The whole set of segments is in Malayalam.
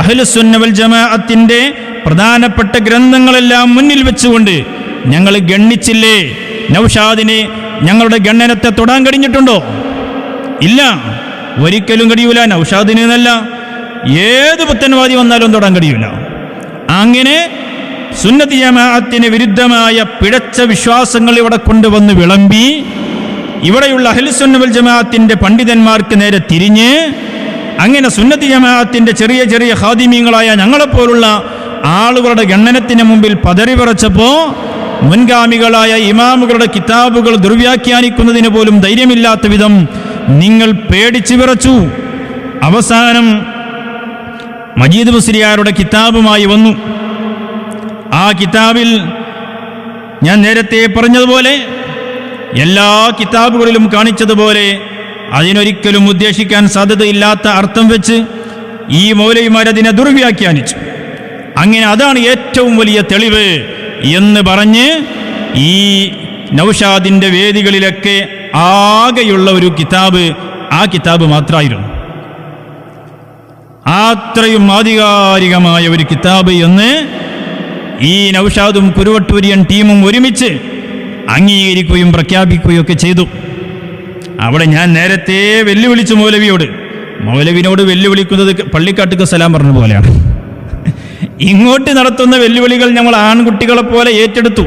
അഹ്ലുസുന്നവൽ ജമാഅത്തിന്റെ പ്രധാനപ്പെട്ട ഗ്രന്ഥങ്ങളെല്ലാം മുന്നിൽ വെച്ചുകൊണ്ട് ഞങ്ങൾ ഗണ്ണിച്ചില്ലേ? നൗഷാദിനെ ഞങ്ങളുടെ ഗണ്ണനത്തെ തൊടാൻ കഴിഞ്ഞിട്ടുണ്ടോ? ഇല്ല. ഒരിക്കലും കഴിയൂല. നൗഷാദിനെന്നല്ല ഏത് പുത്തൻവാദി വന്നാലും തൊടാൻ കഴിയൂല. അങ്ങനെ സുന്നതി ജമാഅത്തിന് വിരുദ്ധമായ പിഴച്ച വിശ്വാസങ്ങൾ ഇവിടെ കൊണ്ടുവന്ന് വിളമ്പി ഇവിടെയുള്ള അഹ്ലുസുന്നവൽ ജമാഅത്തിന്റെ പണ്ഡിതന്മാർക്ക് നേരെ തിരിഞ്ഞ് അങ്ങനെ സുന്നത്തി ജമാഅത്തിന്റെ ചെറിയ ചെറിയ ഹാദിമീങ്ങളായ ഞങ്ങളെപ്പോലുള്ള ആളുകളുടെ ഗണ്ണനത്തിന് മുമ്പിൽ പതറി വിറച്ചപ്പോ മുൻഗാമികളായ ഇമാമുകളുടെ കിതാബുകൾ ദുർവ്യാഖ്യാനിക്കുന്നതിന് പോലും ധൈര്യമില്ലാത്ത വിധം നിങ്ങൾ പേടിച്ചു വിറച്ചു. അവസാനം മജീദ് മുസ്ലിയാരുടെ കിതാബുമായി വന്നു. ആ കിതാബിൽ ഞാൻ നേരത്തെ പറഞ്ഞതുപോലെ എല്ലാ കിതാബുകളിലും കാണിച്ചതുപോലെ അതിനൊരിക്കലും ഉദ്ദേശിക്കാൻ സാധ്യതയില്ലാത്ത അർത്ഥം വെച്ച് ഈ മൗലവിമാരതിനെ ദുർവ്യാഖ്യാനിച്ചു. അങ്ങനെ അതാണ് ഏറ്റവും വലിയ തെളിവ് എന്ന് പറഞ്ഞ് ഈ നൌഷാദിന്റെ വേദികളിലൊക്കെ ആകെയുള്ള ഒരു കിതാബ് ആ കിതാബ് മാത്രമായിരുന്നു. അത്രയും ആധികാരികമായ ഒരു കിതാബ് എന്ന് ഈ നൌഷാദും കുരുവട്ടൂരിയൻ ടീമും ഒരുമിച്ച് അംഗീകരിക്കുകയും പ്രഖ്യാപിക്കുകയും ഒക്കെ ചെയ്തു. അവിടെ ഞാൻ നേരത്തെ വെല്ലുവിളിച്ചു മൗലവിയോട് മൗലവിനോട് വെല്ലുവിളിക്കുന്നത് പള്ളിക്കാട്ടുക്ക് സലാം പറഞ്ഞ പോലെയാണ്. ഇങ്ങോട്ട് നടത്തുന്ന വെല്ലുവിളികൾ ഞങ്ങൾ ആൺകുട്ടികളെ പോലെ ഏറ്റെടുത്തു.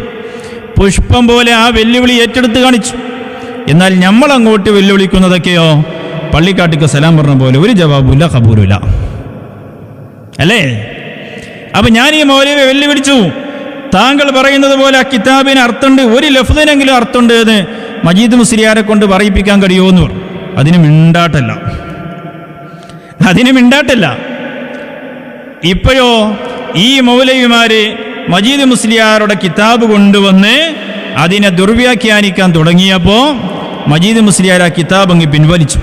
പുഷ്പം പോലെ ആ വെല്ലുവിളി ഏറ്റെടുത്ത് കാണിച്ചു. എന്നാൽ നമ്മൾ അങ്ങോട്ട് വെല്ലുവിളിക്കുന്നതൊക്കെയോ പള്ളിക്കാട്ടുക്ക് സലാം പറഞ്ഞ പോലെ ഒരു ജവാബുമില്ല ഖബൂലുമില്ല. അല്ലേ? അപ്പൊ ഞാൻ ഈ മൗലവിയെ വെല്ലുവിളിച്ചു. താങ്കൾ പറയുന്നത് പോലെ ആ കിതാബിന് അർത്ഥമുണ്ട് ഒരു ലഫ്ദിനെങ്കിലും അർത്ഥമുണ്ട് എന്ന് മജീദ് മുസ്ലിയാരെ കൊണ്ട് പറയിപ്പിക്കാൻ കഴിയുമോ എന്ന് പറഞ്ഞു. അതിന് മിണ്ടാട്ടല്ല. അതിന് മിണ്ടാട്ടല്ല. ഇപ്പോഴോ ഈ മൗലവിമാര് മജീദ് മുസ്ലിയാരുടെ കിതാബ് കൊണ്ടുവന്ന് അതിനെ ദുർവ്യാഖ്യാനിക്കാൻ തുടങ്ങിയപ്പോൾ മജീദ് മുസ്ലിയാർ ആ കിതാബ് അങ്ങ് പിൻവലിച്ചു.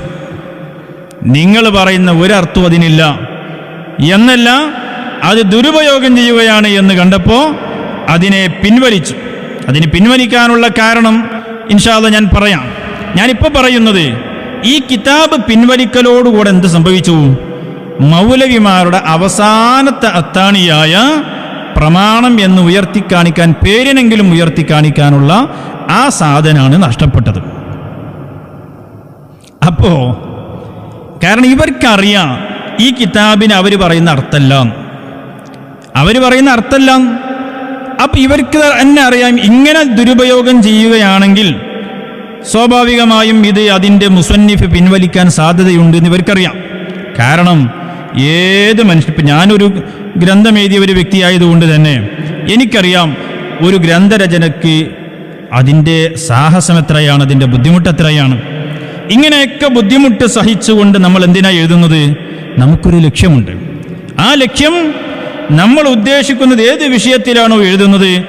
നിങ്ങൾ പറയുന്ന ഒരർത്ഥവും അതിനില്ല. എന്നല്ല അത് ദുരുപയോഗം ചെയ്യുകയാണ് എന്ന് കണ്ടപ്പോൾ അതിനെ പിൻവലിച്ചു. അതിന് പിൻവലിക്കാനുള്ള കാരണം ഇൻഷാല്ല ഞാൻ പറയാം. ഞാനിപ്പോൾ പറയുന്നത് ഈ കിതാബ് പിൻവലിക്കലോടുകൂടെ എന്ത് സംഭവിച്ചു? മൗലവിമാരുടെ അവസാനത്തെ അത്താണിയായ പ്രമാണം എന്ന് ഉയർത്തി കാണിക്കാൻ പേരിനെങ്കിലും ഉയർത്തി കാണിക്കാനുള്ള ആ സാധനമാണ് നഷ്ടപ്പെട്ടത്. അപ്പോ കാരണം ഇവർക്കറിയാം ഈ കിതാബിന് അവർ പറയുന്ന അർത്ഥമല്ല അവർ പറയുന്ന അർത്ഥമല്ല അപ്പൊ ഇവർക്ക് തന്നെ അറിയാം ഇങ്ങനെ ദുരുപയോഗം ചെയ്യുകയാണെങ്കിൽ സ്വാഭാവികമായും ഇത് അതിന്റെ മുസന്നിഫ് പിൻവലിക്കാൻ സാധ്യതയുണ്ട് എന്ന് ഇവർക്കറിയാം. കാരണം ഏത് മനുഷ്യ ഇപ്പം ഞാനൊരു ഗ്രന്ഥം എഴുതിയ ഒരു വ്യക്തിയായതുകൊണ്ട് തന്നെ എനിക്കറിയാം ഒരു ഗ്രന്ഥരചനയ്ക്ക് അതിന്റെ സാഹസം എത്രയാണ് അതിന്റെ ബുദ്ധിമുട്ട് എത്രയാണ്. ഇങ്ങനെയൊക്കെ ബുദ്ധിമുട്ട് സഹിച്ചുകൊണ്ട് നമ്മൾ എന്തിനാണ് എഴുതുന്നത്? നമുക്കൊരു ലക്ഷ്യമുണ്ട്. ആ ലക്ഷ്യം നമ്മൾ ഉദ്ദേശിക്കുന്നത് ഏത് വിഷയത്തിലാണോ എഴുതുന്നത്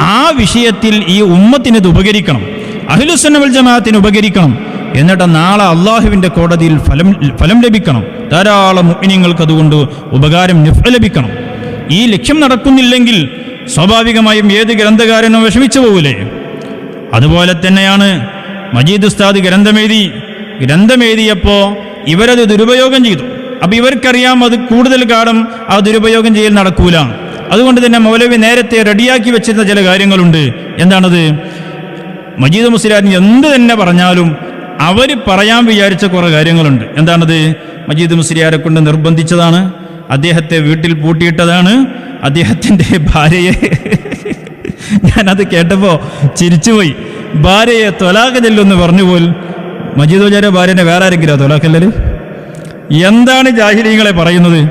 ആ വിഷയത്തിൽ ഈ ഉമ്മത്തിന് ഇത് ഉപകരിക്കണം അഹിലുസന്നവൽ ജമാഅത്തിന് ഉപകരിക്കണം എന്നിട്ട് നാളെ അള്ളാഹുവിന്റെ കോടതിയിൽ ഫലം ഫലം ലഭിക്കണം. ധാരാളം മുഗ്നിങ്ങൾക്ക് അതുകൊണ്ട് ഉപകാരം ലഭിക്കണം. ഈ ലക്ഷ്യം നടക്കുന്നില്ലെങ്കിൽ സ്വാഭാവികമായും ഏത് ഗ്രന്ഥകാരനും വിഷമിച്ചു പോകൂലേ? അതുപോലെ തന്നെയാണ് മജീദ് ഉസ്താദ് ഗ്രന്ഥമെഴുതി ഗ്രന്ഥമെഴുതിയപ്പോൾ ഇവരത് ദുരുപയോഗം ചെയ്തു. അപ്പൊ ഇവർക്കറിയാം അത് കൂടുതൽ കാലം ആ ദുരുപയോഗം ചെയ്യൽ നടക്കൂല. അതുകൊണ്ട് തന്നെ മൗലവി നേരത്തെ റെഡിയാക്കി വെച്ചിരുന്ന ചില കാര്യങ്ങളുണ്ട്. എന്താണത്? മജീദ് മുസ്ലിയാൻ എന്ത് തന്നെ പറഞ്ഞാലും അവർ പറയാൻ വിചാരിച്ച കുറേ കാര്യങ്ങളുണ്ട്. എന്താണത്? മജീദ് മുസ്ലിയാരെ കൊണ്ട് നിർബന്ധിച്ചതാണ്. അദ്ദേഹത്തെ വീട്ടിൽ പൂട്ടിയിട്ടതാണ്. അദ്ദേഹത്തിന്റെ ഭാര്യയെ ഞാനത് കേട്ടപ്പോൾ ചിരിച്ചുപോയി. ഭാര്യയെ തൊലാഖ് ചെല്ലുമെന്ന് പറഞ്ഞു മജീദ് മുജാരെ ഭാര്യനെ വേറെ ആരെങ്കിലും തൊലാഖല്ലല് എന്താണ് ജാഹിലീങ്ങളെ പറയുന്നത്?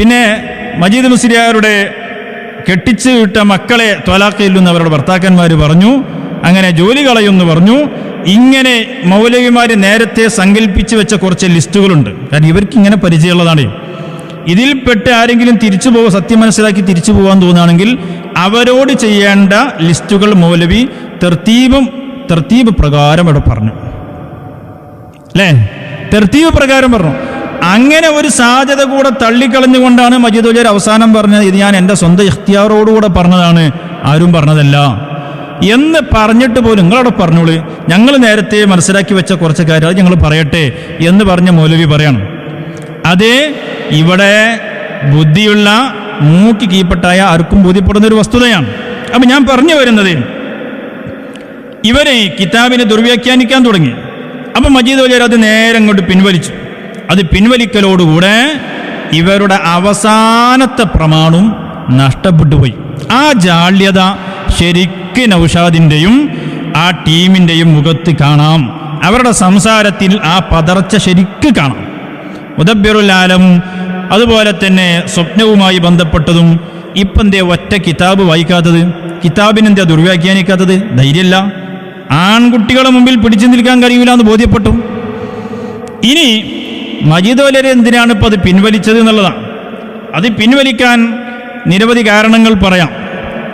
പിന്നെ മജീദ് മുസ്ലിയാരുടെ കെട്ടിച്ചു വിട്ട മക്കളെ തോലാക്കയില്ലെന്ന് അവരുടെ ഭർത്താക്കന്മാർ പറഞ്ഞു അങ്ങനെ ജോലി കളയുമെന്ന് പറഞ്ഞു. ഇങ്ങനെ മൗലവിമാർ നേരത്തെ സങ്കല്പിച്ച് വെച്ച കുറച്ച് ലിസ്റ്റുകളുണ്ട്. കാരണം ഇവർക്ക് ഇങ്ങനെ പരിചയമുള്ളതാണ്. ഇതിൽപ്പെട്ട് ആരെങ്കിലും തിരിച്ചു പോകുക സത്യം മനസ്സിലാക്കി തിരിച്ചു പോകാൻ തോന്നുകയാണെങ്കിൽ അവരോട് ചെയ്യേണ്ട ലിസ്റ്റുകൾ മൗലവി തെർത്തീപും തെർത്തീപ് പ്രകാരം ഇവിടെ പറഞ്ഞു. അല്ലേ? തെർത്തീപ് പ്രകാരം പറഞ്ഞു. അങ്ങനെ ഒരു സാധ്യത കൂടെ തള്ളിക്കളഞ്ഞുകൊണ്ടാണ് മജീദ് ഉജർ അവസാനം പറഞ്ഞത്. ഇത് ഞാൻ എന്റെ സ്വന്തം ഇഖ്തിയാറോടുകൂടെ പറഞ്ഞതാണ്. ആരും പറഞ്ഞതല്ല. എന്ന് പറഞ്ഞിട്ട് പോലും നിങ്ങളവിടെ പറഞ്ഞോളൂ. ഞങ്ങൾ നേരത്തെ മനസ്സിലാക്കി വെച്ച കുറച്ച് കാര്യം അത് ഞങ്ങൾ പറയട്ടെ എന്ന് പറഞ്ഞ മൗലവി പറയണം. അത് ഇവിടെ ബുദ്ധിയുള്ള മൂക്കി കീപ്പെട്ടായ ആർക്കും ബോധ്യപ്പെടുന്ന ഒരു വസ്തുതയാണ്. അപ്പം ഞാൻ പറഞ്ഞു വരുന്നത് ഇവരെ കിതാബിനെ ദുർവ്യാഖ്യാനിക്കാൻ തുടങ്ങി. അപ്പം മജീദ് വലിയ അത് നേരെ അങ്ങോട്ട് പിൻവലിച്ചു. അത് പിൻവലിക്കലോടുകൂടെ ഇവരുടെ അവസാനത്തെ പ്രമാണവും നഷ്ടപ്പെട്ടു പോയി ആ ജാള്യത ശരിക്ക് നൗഷാദിന്റെയും ആ ടീമിന്റെയും മുഖത്ത് കാണാം. അവരുടെ സംസാരത്തിൽ ആ പതർച്ച ശരിക്ക് കാണാം. മുദബ്ബിറുൽ ആലമും അതുപോലെ തന്നെ സ്വപ്നവുമായി ബന്ധപ്പെട്ടതും ഇപ്പം എന്തേ ഒറ്റ കിതാബ് വായിക്കാത്തത് കിതാബിനെന്താ ദുർവ്യാഖ്യാനിക്കാത്തത്? ധൈര്യമല്ല. ആൺകുട്ടികളെ മുമ്പിൽ പിടിച്ചു നിൽക്കാൻ കഴിയില്ല എന്ന് ബോധ്യപ്പെട്ടു. ഇനി മജീദ് വലരെ എന്തിനാണ് ഇപ്പോൾ അത് പിൻവലിച്ചത് എന്നുള്ളതാണ്. അത് പിൻവലിക്കാൻ നിരവധി കാരണങ്ങൾ പറയാം.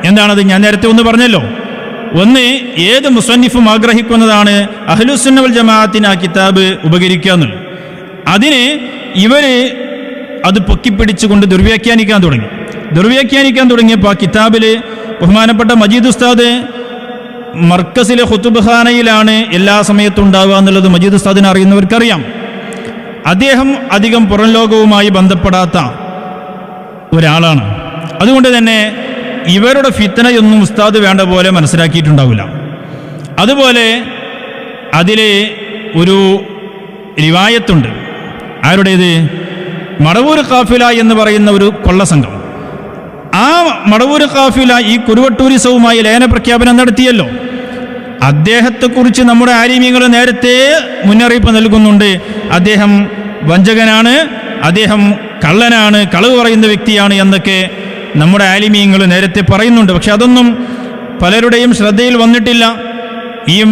എന്താണത്? ഞാൻ നേരത്തെ ഒന്ന് പറഞ്ഞല്ലോ. ഒന്ന് ഏത് മുസന്നിഫും ആഗ്രഹിക്കുന്നതാണ് അഹ്ലുസുന്നവൽ ജമാഅത്തിന് ആ കിതാബ് ഉപകരിക്കുക എന്നുള്ളത്. അതിന് ഇവർ അത് പൊക്കിപ്പിടിച്ചുകൊണ്ട് ദുർവ്യാഖ്യാനിക്കാൻ തുടങ്ങി. ദുർവ്യാഖ്യാനിക്കാൻ തുടങ്ങിയപ്പോൾ ആ കിതാബിൽ ബഹുമാനപ്പെട്ട മജീദ് ഉസ്താദ് മർക്കസിലെ ഹുത്തുബ്ഖാനയിലാണ് എല്ലാ സമയത്തും ഉണ്ടാവുക എന്നുള്ളത് മജീദ് ഉസ്താദിനെ അറിയുന്നവർക്കറിയാം. അദ്ദേഹം അധികം പുറം ലോകവുമായി ബന്ധപ്പെടാത്ത ഒരാളാണ്. അതുകൊണ്ട് തന്നെ ഇവരുടെ ഫിത്തനയൊന്നും ഉസ്താദ് വേണ്ട പോലെ മനസ്സിലാക്കിയിട്ടുണ്ടാവില്ല. അതുപോലെ അതിൽ ഒരു റിവായത്തുണ്ട്. ആരുടേത്? മടവൂർ കാഫില എന്ന് പറയുന്ന ഒരു കൊള്ളസംഘം ആ മടവൂർ കാഫില ഈ കുരുവട്ടൂരിസവുമായി ലയന പ്രഖ്യാപനം നടത്തിയല്ലോ. അദ്ദേഹത്തെക്കുറിച്ച് നമ്മുടെ ആലിമ്യങ്ങൾ നേരത്തെ മുന്നറിയിപ്പ് നൽകുന്നുണ്ട്. അദ്ദേഹം വഞ്ചകനാണ് അദ്ദേഹം കള്ളനാണ് കളവ് പറയുന്ന വ്യക്തിയാണ് എന്നൊക്കെ നമ്മുടെ ആലിമീങ്ങൾ നേരത്തെ പറയുന്നുണ്ട്. പക്ഷെ അതൊന്നും പലരുടെയും ശ്രദ്ധയിൽ വന്നിട്ടില്ല. ഈ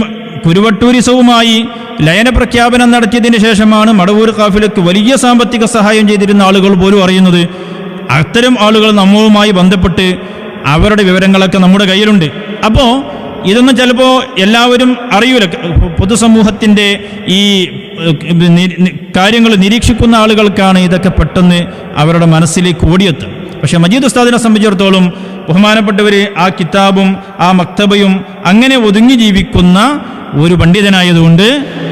കുരുവട്ടൂരിസവുമായി ലയന പ്രഖ്യാപനം നടത്തിയതിന് ശേഷമാണ് മടവൂർ കാഫിലക്ക് വലിയ സാമ്പത്തിക സഹായം ചെയ്തിരുന്ന ആളുകൾ പോലും അറിയുന്നത്. അത്തരം ആളുകൾ നമ്മളുമായി ബന്ധപ്പെട്ട് അവരുടെ വിവരങ്ങളൊക്കെ നമ്മുടെ കയ്യിലുണ്ട്. അപ്പോൾ ഇതൊന്നും ചിലപ്പോൾ എല്ലാവരും അറിയൂല. പൊതുസമൂഹത്തിന്റെ ഈ കാര്യങ്ങൾ നിരീക്ഷിക്കുന്ന ആളുകൾക്കാണ് ഇതൊക്കെ പെട്ടെന്ന് അവരുടെ മനസ്സിലേക്ക് ഓടിയെത്തുക. പക്ഷേ മജീദ് ഉസ്താദിനെ സംബന്ധിച്ചിടത്തോളം ബഹുമാനപ്പെട്ടവർ ആ കിതാബും ആ മക്തബയും അങ്ങനെ ഒതുങ്ങി ജീവിക്കുന്ന ഒരു പണ്ഡിതനായതുകൊണ്ട്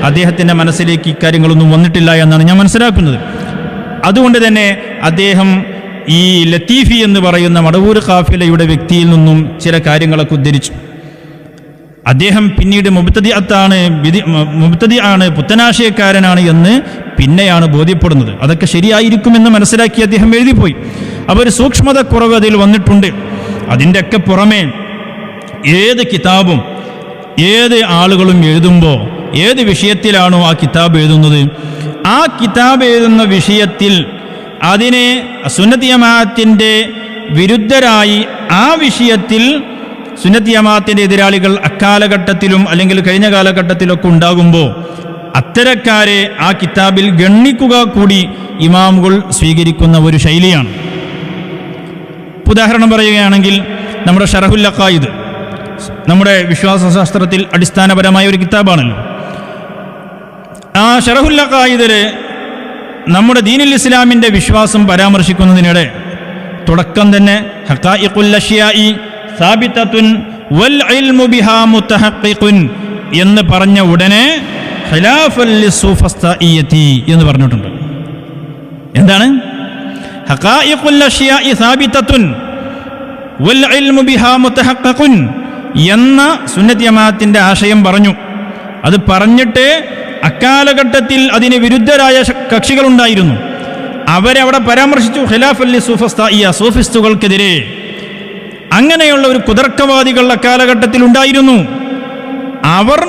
അദ്ദേഹത്തിന്റെ മനസ്സിലേക്ക് ഇക്കാര്യങ്ങളൊന്നും വന്നിട്ടില്ല എന്നാണ് ഞാൻ മനസ്സിലാക്കുന്നത്. അതുകൊണ്ട് തന്നെ അദ്ദേഹം ഈ ലത്തീഫി എന്ന് പറയുന്ന മടവൂർ കാഫിലയുടെ വ്യക്തിയിൽ നിന്നും ചില കാര്യങ്ങളൊക്കെ ഉദ്ധരിച്ചു. അദ്ദേഹം പിന്നീട് മുബത്തതി അത്താണ് മുബത്തതി ആണ് പുത്തനാശയക്കാരനാണ് എന്ന് പിന്നെയാണ് ബോധ്യപ്പെടുന്നത്. അതൊക്കെ ശരിയായിരിക്കുമെന്ന് മനസ്സിലാക്കി അദ്ദേഹം എഴുതിപ്പോയി. അപ്പോൾ ഒരു സൂക്ഷ്മത കുറവ് അതിൽ വന്നിട്ടുണ്ട്. അതിന്റെയൊക്കെ പുറമേ ഏത് കിതാബും ഏത് ആളുകളും എഴുതുമ്പോൾ ഏത് വിഷയത്തിലാണോ ആ കിതാബ് എഴുതുന്നത്? ആ കിതാബ് എഴുതുന്ന വിഷയത്തിൽ അതിനെ സുന്നത്തിയമാത്തിന്റെ വിരുദ്ധരായി ആ വിഷയത്തിൽ സുന്നത്തി ജമാഅത്തിന്റെ എതിരാളികൾ അക്കാലഘട്ടത്തിലും അല്ലെങ്കിൽ കഴിഞ്ഞ കാലഘട്ടത്തിലൊക്കെ ഉണ്ടാകുമ്പോൾ അത്തരക്കാരെ ആ കിതാബിൽ ഗണ്ണിക്കുക കൂടി ഇമാമുകൾ സ്വീകരിക്കുന്ന ഒരു ശൈലിയാണ്. ഉദാഹരണം പറയുകയാണെങ്കിൽ നമ്മുടെ ഷറഹുൽ അക്കായിദ് നമ്മുടെ വിശ്വാസശാസ്ത്രത്തിൽ അടിസ്ഥാനപരമായ ഒരു കിതാബാണല്ലോ. ആ ഷറഹുൽ അക്കായിദിൽ നമ്മുടെ ദീനുൽ ഇസ്ലാമിന്റെ വിശ്വാസം പരാമർശിക്കുന്നതിനിടെ തുടക്കം തന്നെ ഹക്കായിഖുല്ലഷിയായി സാബിത്തത്തുൻ വൽ ഇൽമു ബിഹാ എന്ന് പറഞ്ഞ ഉടനെ എന്ന് പറഞ്ഞിട്ടുണ്ട്. എന്താണ്? എന്ന സുന്നത്യമാത്തിന്റെ ആശയം പറഞ്ഞു. അത് പറഞ്ഞിട്ട് അക്കാലഘട്ടത്തിൽ അതിന് വിരുദ്ധരായ കക്ഷികളുണ്ടായിരുന്നു. അവരവിടെ പരാമർശിച്ചു ഖിലാഫ് അല്ലി സൂഫസ്തായിയ സൂഫിസ്റ്റുകൾക്കെതിരെ അങ്ങനെയുള്ള ഒരു കുതർക്കവാദികളുടെ കാലഘട്ടത്തിൽ ഉണ്ടായിരുന്നു. അവർ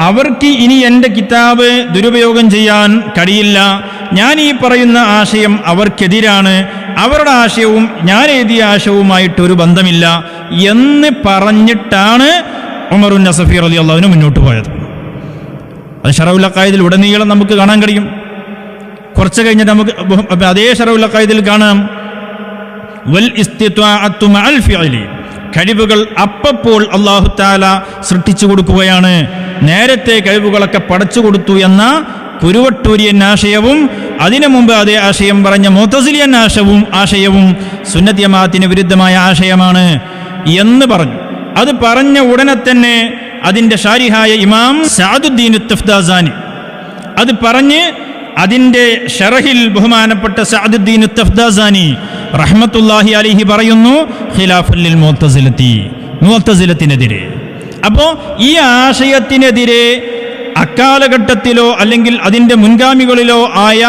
അവർക്ക് ഇനി എന്റെ കിതാബ് ദുരുപയോഗം ചെയ്യാൻ കഴിയില്ല. ഞാൻ ഈ പറയുന്ന ആശയം അവർക്കെതിരാണ്. അവരുടെ ആശയവും ഞാൻ എഴുതിയ ആശയവുമായിട്ട് ഒരു ബന്ധമില്ല എന്ന് പറഞ്ഞിട്ടാണ് ഉമറുൻ നസഫീർ അലി അള്ളാഹുവിന് മുന്നോട്ട് പോയത്. അത് ഷറവുല്ലക്കായതിൽ ഉടനീളം നമുക്ക് കാണാൻ കഴിയും. കുറച്ച് കഴിഞ്ഞിട്ട് നമുക്ക് അതേ ഷറവുല്ലക്കായതിൽ കാണാം. കഴിവുകൾ അപ്പപ്പോൾ അള്ളാഹു താല സൃഷ്ടിച്ചു കൊടുക്കുകയാണ്. നേരത്തെ കഴിവുകളൊക്കെ പടച്ചു കൊടുത്തു എന്ന കുരുവട്ടൂരിയൻ ആശയവും അതിനു മുമ്പ് അതേ ആശയം പറഞ്ഞ മോത്തസിലിയൻ ആശയവും ആശയവും സുന്നത്യമാത്തിന് വിരുദ്ധമായ ആശയമാണ് എന്ന് പറഞ്ഞു. അത് പറഞ്ഞ ഉടനെ തന്നെ അതിന്റെ ഷാരിഹായ ഇമാം സാദുദ്ദീൻ തഫ്ദാസാനി അത് പറഞ്ഞ് അതിന്റെ ഷറഹിൽ ബഹുമാനപ്പെട്ട സാദുദ്ദീൻ തഫ്ദാസാനി റഹ്മത്തുല്ലാഹി അലിഹി പറയുന്നു ഖിലാഫുല്ലിൽ മുത്തസിലത്തി മുത്തസിലത്തിനെതിരെ അപ്പോൾ ഈ ആശയത്തിനെതിരെ അക്കാലഘട്ടത്തിലോ അല്ലെങ്കിൽ അതിന്റെ മുൻഗാമികളിലോ ആയ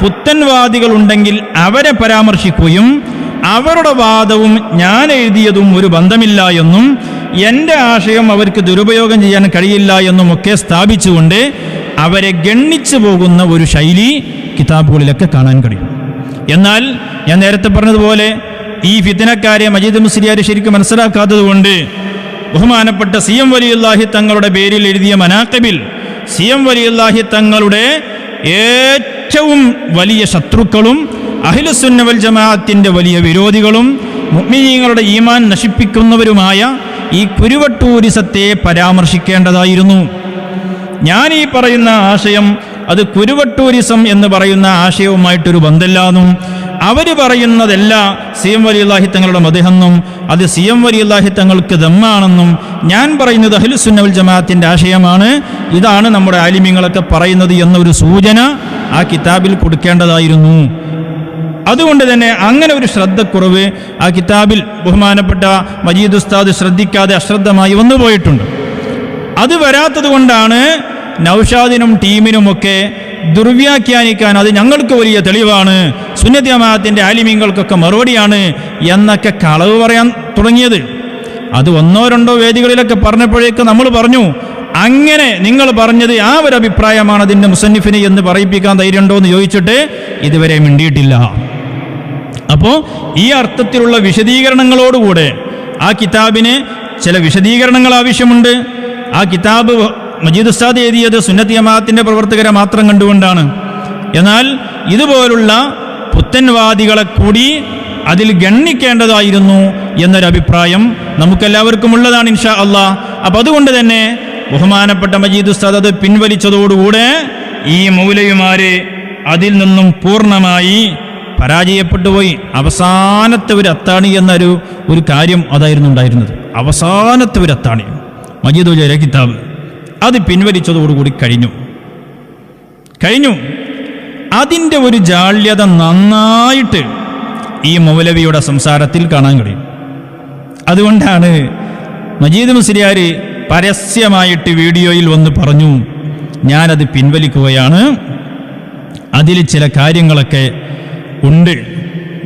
പുത്തൻവാദികൾ ഉണ്ടെങ്കിൽ അവരെ പരാമർശിക്കുകയും അവരുടെ വാദവും ഞാൻ എഴുതിയതും ഒരു ബന്ധമില്ല എന്നും എന്റെ ആശയം അവർക്ക് ദുരുപയോഗം ചെയ്യാൻ കഴിയില്ല എന്നുമൊക്കെ സ്ഥാപിച്ചുകൊണ്ട് അവരെ ഗണ്ണിച്ചു പോകുന്ന ഒരു ശൈലി കിതാബുകളിലൊക്കെ കാണാൻ കഴിയും. എന്നാൽ ഞാൻ നേരത്തെ പറഞ്ഞതുപോലെ ഈ ഫിത്തനക്കാരെ മജീദ് മുസ്ലിയാർ ശരിക്കും മനസ്സിലാക്കാത്തത് കൊണ്ട് ബഹുമാനപ്പെട്ട സി എം വലിയുല്ലാഹി തങ്ങളുടെ പേരിൽ എഴുതിയ മനാക്കബിൽ സി എം വലിയുല്ലാഹി തങ്ങളുടെ ഏറ്റവും വലിയ ശത്രുക്കളും അഹിലുസുന്നവൽ ജമാഅത്തിന്റെ വലിയ വിരോധികളും മുഅ്മിനീങ്ങളുടെ ഈമാൻ നശിപ്പിക്കുന്നവരുമായ ഈ കുരുവട്ടൂരിസത്തെ പരാമർശിക്കേണ്ടതായിരുന്നു. ഞാൻ ഈ പറയുന്ന ആശയം അത് കുരുവട്ടൂരിസം എന്ന് പറയുന്ന ആശയവുമായിട്ടൊരു ബന്ധമില്ലാന്നും അവർ പറയുന്നതല്ല സി എം വലിയുല്ലാഹി തങ്ങളുടെ മതിഹെന്നും അത് സി എം വലിയുല്ലാഹി തങ്ങൾക്ക് ദമ്മാണെന്നും ഞാൻ പറയുന്നത് അഹ്ലുസുന്നവൽ ജമാഅത്തിന്റെ ആശയമാണ്. ഇതാണ് നമ്മുടെ ആലിമ്യങ്ങളൊക്കെ പറയുന്നത് എന്നൊരു സൂചന ആ കിതാബിൽ കൊടുക്കേണ്ടതായിരുന്നു. അതുകൊണ്ട് തന്നെ അങ്ങനെ ഒരു ശ്രദ്ധക്കുറവ് ആ കിതാബിൽ ബഹുമാനപ്പെട്ട മജീദ് ഉസ്താദ് ശ്രദ്ധിക്കാതെ അശ്രദ്ധമായി വന്നു പോയിട്ടുണ്ട് അത് വരാത്തത് കൊണ്ടാണ് നൗഷാദിനും ടീമിനുമൊക്കെ ദുർവ്യാഖ്യാനിക്കാൻ അത് ഞങ്ങൾക്ക് വലിയ തെളിവാണ്. സുന്നത്യമാത്തിന്റെ ആലിമ്യങ്ങൾക്കൊക്കെ മറുപടിയാണ് എന്നൊക്കെ കളവ് പറയാൻ തുടങ്ങിയത്. അത് ഒന്നോ രണ്ടോ വേദികളിലൊക്കെ പറഞ്ഞപ്പോഴേക്ക് നമ്മൾ പറഞ്ഞു അങ്ങനെ നിങ്ങൾ പറഞ്ഞത് ആ ഒരു അഭിപ്രായമാണ് അതിന്റെ മുസന്നിഫിനെ എന്ന് പറയിപ്പിക്കാൻ ധൈര്യമുണ്ടോ എന്ന് ചോദിച്ചിട്ട് ഇതുവരെ മിണ്ടിയിട്ടില്ല. അപ്പോൾ ഈ അർത്ഥത്തിലുള്ള വിശദീകരണങ്ങളോടുകൂടെ ആ കിതാബിന് ചില വിശദീകരണങ്ങൾ ആവശ്യമുണ്ട്. ആ കിതാബ് മജീദ് ഉസ്താദ് എഴുതിയത് സുന്നത്തി ജമാഅത്തിന്റെ പ്രവർത്തകരെ മാത്രം കണ്ടുകൊണ്ടാണ്. എന്നാൽ ഇതുപോലുള്ള പുത്തൻവാദികളെ കൂടി അതിൽ ഗണ്ണിക്കേണ്ടതായിരുന്നു എന്നൊരഭിപ്രായം നമുക്കെല്ലാവർക്കും ഉള്ളതാണ് ഇൻഷാ അള്ളാ. അപ്പം അതുകൊണ്ട് തന്നെ ബഹുമാനപ്പെട്ട മജീദ് ഉസ്താദ് അത് പിൻവലിച്ചതോടുകൂടെ ഈ മൗലയുമാരെ അതിൽ നിന്നും പൂർണമായി പരാജയപ്പെട്ടുപോയി അവസാനത്തെ ഒരു അത്താണി എന്നൊരു ഒരു കാര്യം അതായിരുന്നു ഉണ്ടായിരുന്നത്. അവസാനത്തെ ഒരു അത്താണി. മജീദ് കിതാബ്. അത് പിൻവലിച്ചതോടുകൂടി കഴിഞ്ഞു. കഴിഞ്ഞു. അതിന്റെ ഒരു ജാള്യത നന്നായിട്ട് ഈ മൗലവിയുടെ സംസാരത്തിൽ കാണാൻ കഴിയും. അതുകൊണ്ടാണ് മജീദ് മുസ്ലിയാർ പരസ്യമായിട്ട് വീഡിയോയിൽ വന്ന് പറഞ്ഞു ഞാനത് പിൻവലിക്കുകയാണ്. അതിൽ ചില കാര്യങ്ങളൊക്കെ ഉണ്ട്.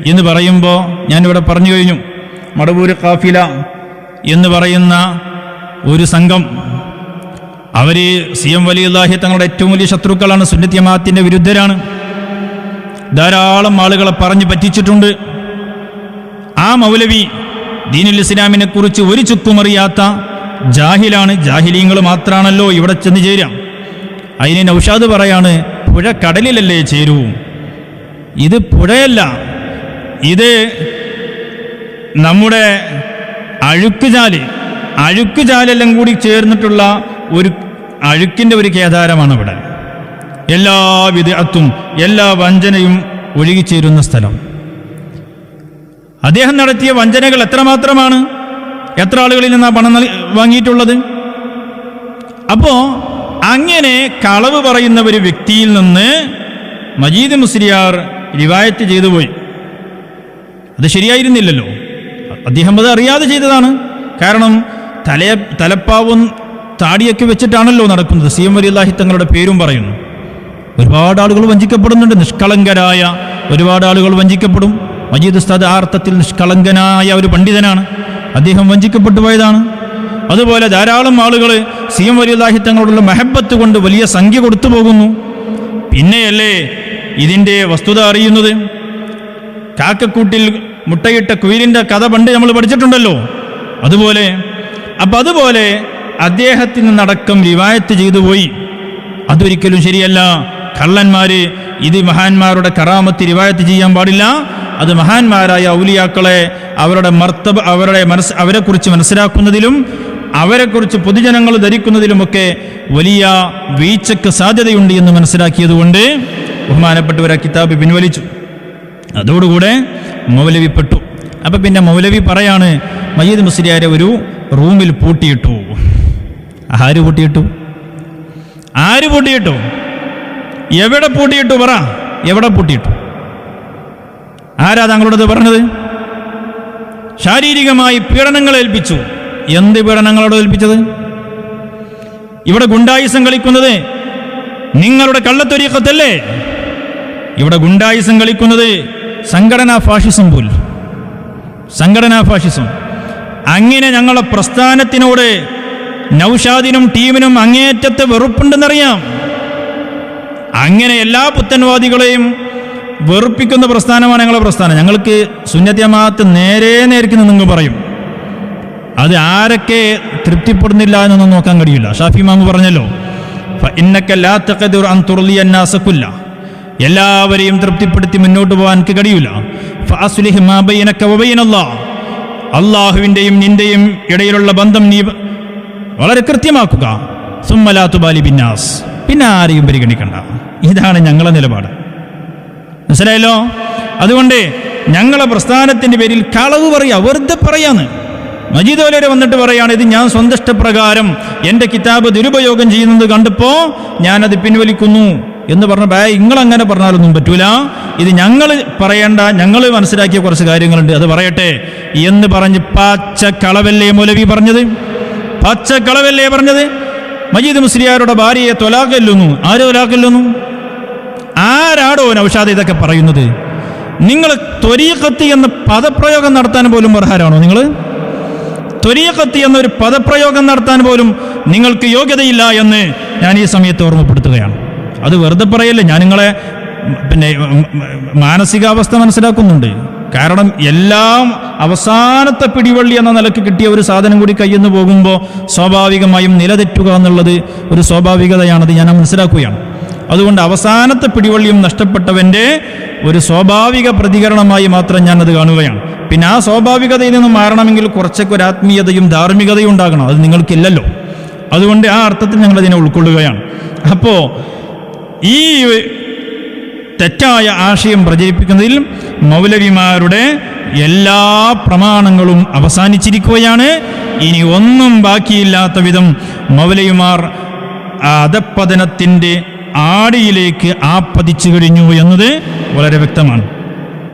എന്ന് പറയുമ്പോൾ ഞാനിവിടെ പറഞ്ഞു കഴിഞ്ഞു മടവൂര് കാഫില എന്ന് പറയുന്ന ഒരു സംഘം അവർ സി എം വലിയുല്ലാഹി തങ്ങളുടെ ഏറ്റവും വലിയ ശത്രുക്കളാണ്. സുന്നത്യമാത്തിന്റെ വിരുദ്ധരാണ്. ധാരാളം ആളുകളെ പറഞ്ഞു പറ്റിച്ചിട്ടുണ്ട്. ആ മൗലവി ദീനുൽ ഇസ്ലാമിനെ കുറിച്ച് ഒരു ചുക്കുമറിയാത്ത ജാഹിലാണ്. ജാഹിലീങ്ങൾ മാത്രമാണല്ലോ ഇവിടെ ചെന്ന് ചേരാം. അതിന് നൗഷാദ് പറയാണ് പുഴ കടലിലല്ലേ ചേരൂ? ഇത് പുഴയല്ല. ഇത് നമ്മുടെ അഴുക്കുചാൽ. അഴുക്കുചാലെല്ലാം കൂടി ചേർന്നിട്ടുള്ള ഒരു അഴുക്കിന്റെ ഒരു കേദാരമാണ് അവിടെ എല്ലാ വിദഗ്ധത്തും എല്ലാ വഞ്ചനയും ഒഴുകിച്ചേരുന്ന സ്ഥലം. അദ്ദേഹം നടത്തിയ വഞ്ചനകൾ എത്രമാത്രമാണ്? എത്ര ആളുകളിൽ നിന്നാണ് പണം വാങ്ങിയിട്ടുള്ളത്? അപ്പോ അങ്ങനെ കളവ് പറയുന്ന ഒരു വ്യക്തിയിൽ നിന്ന് മജീദ് മുസ്ലിയാർ റിവായത്ത് ചെയ്തു പോയി. അത് ശരിയായിരുന്നില്ലല്ലോ. അദ്ദേഹം അത് അറിയാതെ ചെയ്തതാണ്. കാരണം തല തലപ്പാവും താടിയൊക്കെ വെച്ചിട്ടാണല്ലോ നടക്കുന്നത്. സി എം വലിയല്ലാഹി തങ്ങളുടെ പേരും പറയുന്നു. ഒരുപാട് ആളുകൾ വഞ്ചിക്കപ്പെടുന്നുണ്ട്. നിഷ്കളങ്കരായ ഒരുപാട് ആളുകൾ വഞ്ചിക്കപ്പെടും. മജീദ് ഉസ്താദ് ആ അർത്ഥത്തിൽ നിഷ്കളങ്കനായ ഒരു പണ്ഡിതനാണ്. അദ്ദേഹം വഞ്ചിക്കപ്പെട്ടു പോയതാണ്. അതുപോലെ ധാരാളം ആളുകൾ സി എം വലിയല്ലാഹി തങ്ങളോടുള്ള മെഹബത്ത് കൊണ്ട് വലിയ സംഖ്യ കൊടുത്തു പോകുന്നു. പിന്നെയല്ലേ ഇതിന്റെ വസ്തുത അറിയുന്നത്? കാക്കക്കൂട്ടിൽ മുട്ടയിട്ട കുയിലിന്റെ കഥ പണ്ട് നമ്മൾ പഠിച്ചിട്ടുണ്ടല്ലോ. അതുപോലെ അപ്പം അതുപോലെ അദ്ദേഹത്തിന് നടക്കം റിവായത്ത് ചെയ്തു പോയി. അതൊരിക്കലും ശരിയല്ല. കള്ളന്മാര് ഇത് മഹാന്മാരുടെ കറാമത്ത് റിവായത്ത് ചെയ്യാൻ പാടില്ല. അത് മഹാന്മാരായ ഔലിയാക്കളെ അവരുടെ മർത്തബ് അവരുടെ മനസ് അവരെക്കുറിച്ച് മനസ്സിലാക്കുന്നതിലും അവരെക്കുറിച്ച് പൊതുജനങ്ങൾ ധരിക്കുന്നതിലുമൊക്കെ വലിയ വീഴ്ചക്ക് സാധ്യതയുണ്ട് എന്ന് മനസ്സിലാക്കിയതുകൊണ്ട് ബഹുമാനപ്പെട്ടവർ ആ കിതാബ് പിൻവലിച്ചു. അതോടുകൂടെ മൗലവി പെട്ടു. അപ്പം പിന്നെ മൗലവി പറയാണ് മയ്യദ് മുസ്ലിയാരെ ഒരു റൂമിൽ പൂട്ടിയിട്ടു. ആര് പൂട്ടിയിട്ടു? ആര് പൂട്ടിയിട്ടു? എവിടെ പൂട്ടിയിട്ടു? പറ. എവിടെ പൂട്ടിയിട്ടു? ആരാ താങ്കളോടത് പറഞ്ഞത്? ശാരീരികമായി പീഡനങ്ങൾ ഏൽപ്പിച്ചു. എന്ത് പീഡനങ്ങളോട് ഏൽപ്പിച്ചത്? ഇവിടെ ഗുണ്ടായുസം കളിക്കുന്നത് നിങ്ങളുടെ കള്ളത്തൊരീക്കത്തല്ലേ ഇവിടെ ഗുണ്ടായുസം കളിക്കുന്നത് സംഘടനാ ഫാഷിസം പോൽ. സംഘടനാ ഫാഷിസം. അങ്ങനെ ഞങ്ങളുടെ പ്രസ്ഥാനത്തിനോട് നൗഷാദിനും ടീമിനും അങ്ങേയറ്റത്തെ വെറുപ്പുണ്ടെന്നറിയാം. അങ്ങനെ എല്ലാ പുത്തൻവാദികളെയും വെറുപ്പിക്കുന്ന പ്രസ്ഥാനമാണ് ഞങ്ങളുടെ പ്രസ്ഥാനം. ഞങ്ങൾക്ക് സുന്നത്യമാത്ത് നേരെ നേരിക്കുന്ന നിങ്ങൾ പറയും. അത് ആരൊക്കെ തൃപ്തിപ്പെടുന്നില്ല എന്നൊന്നും നോക്കാൻ കഴിയില്ല. ഷാഫി മാമു പറഞ്ഞല്ലോ ഇന്നക്ക ലാ തഖദിറു അൻ തുർലിയ അന്നാസ കുല്ല. എല്ലാവരെയും തൃപ്തിപ്പെടുത്തി മുന്നോട്ട് പോകാൻ എനിക്ക് കഴിയില്ല. അള്ളാഹുവിന്റെയും നിന്റെയും ഇടയിലുള്ള ബന്ധം നീ വളരെ കൃത്യമാക്കുക. സുമ്മലാത്തുബാലി ബിന്നാസ് പിന്നെ ആരെയും പരിഗണിക്കണ്ട. ഇതാണ് ഞങ്ങളെ നിലപാട്. മനസ്സിലായല്ലോ? അതുകൊണ്ട് ഞങ്ങളെ പ്രസ്ഥാനത്തിന്റെ പേരിൽ കളവ് പറയാ വെറുതെ പറയാന്ന്. മജീദ് ഓലരെ വന്നിട്ട് പറയാണ് ഇത് ഞാൻ സ്വന്തം ഇഷ്ടപ്രകാരം എന്റെ കിതാബ് ദുരുപയോഗം ചെയ്യുന്നത് കണ്ടപ്പോൾ ഞാനത് പിൻവലിക്കുന്നു. എന്ന് പറഞ്ഞ നിങ്ങൾ അങ്ങനെ പറഞ്ഞാലൊന്നും പറ്റൂല. ഇത് ഞങ്ങൾ പറയേണ്ട ഞങ്ങൾ മനസ്സിലാക്കിയ കുറച്ച് കാര്യങ്ങളുണ്ട്. അത് പറയട്ടെ. എന്ന് പറഞ്ഞ് പച്ച കളവല്ലേ മൗലവി പറഞ്ഞത്? പച്ച കളവല്ലേ പറഞ്ഞത്? മജീദ് മുസ്ലിയാരുടെ ഭാര്യയെ തൊലാക്കല്ലുന്നു ആര് തൊലാക്കല്ലുന്നു ആരാടോ നൗഷാദ് ഇതൊക്കെ പറയുന്നത്? നിങ്ങൾ ത്വരീഖത്തി എന്ന പദപ്രയോഗം നടത്താൻ പോലും അർഹരാണോ നിങ്ങൾ? ത്വരീഖത്തി എന്നൊരു പദപ്രയോഗം നടത്താൻ പോലും നിങ്ങൾക്ക് യോഗ്യതയില്ല എന്ന് ഞാൻ ഈ സമയത്ത് ഓർമ്മപ്പെടുത്തുകയാണ്. അത് വെറുതെ പറയല്ലേ ഞാൻ നിങ്ങളെ പിന്നെ മാനസികാവസ്ഥ മനസ്സിലാക്കുന്നുണ്ട്. കാരണം എല്ലാം അവസാനത്തെ പിടിവള്ളി എന്ന നിലയ്ക്ക് കിട്ടിയ ഒരു സാധനം കൂടി കയ്യിൽ പോകുമ്പോൾ സ്വാഭാവികമായും നിലതെറ്റുക എന്നുള്ളത് ഒരു സ്വാഭാവികതയാണത് ഞാൻ മനസ്സിലാക്കുകയാണ്. അതുകൊണ്ട് അവസാനത്തെ പിടിവള്ളിയും നഷ്ടപ്പെട്ടവന്റെ ഒരു സ്വാഭാവിക പ്രതികരണമായി മാത്രം ഞാനത് കാണുകയാണ്. പിന്നെ ആ സ്വാഭാവികതയിൽ നിന്ന് മാറണമെങ്കിൽ കുറച്ചൊക്കെ ഒരു ആത്മീയതയും ധാർമ്മികതയും ഉണ്ടാകണം. അത് നിങ്ങൾക്കില്ലല്ലോ. അതുകൊണ്ട് ആ അർത്ഥത്തിൽ ഞങ്ങൾ അതിനെ ഉൾക്കൊള്ളുകയാണ്. അപ്പോൾ ഈ തെറ്റായ ആശയം പ്രചരിപ്പിക്കുന്നതിൽ മൗലവിമാരുടെ എല്ലാ പ്രമാണങ്ങളും അവസാനിച്ചിരിക്കുകയാണ്. ഇനി ഒന്നും ബാക്കിയില്ലാത്ത വിധം മൗലവിമാർ അധപ്പതനത്തിന്റെ ആടിയിലേക്ക് ആപ്പതിച്ചു കഴിഞ്ഞു എന്നത് വളരെ വ്യക്തമാണ്.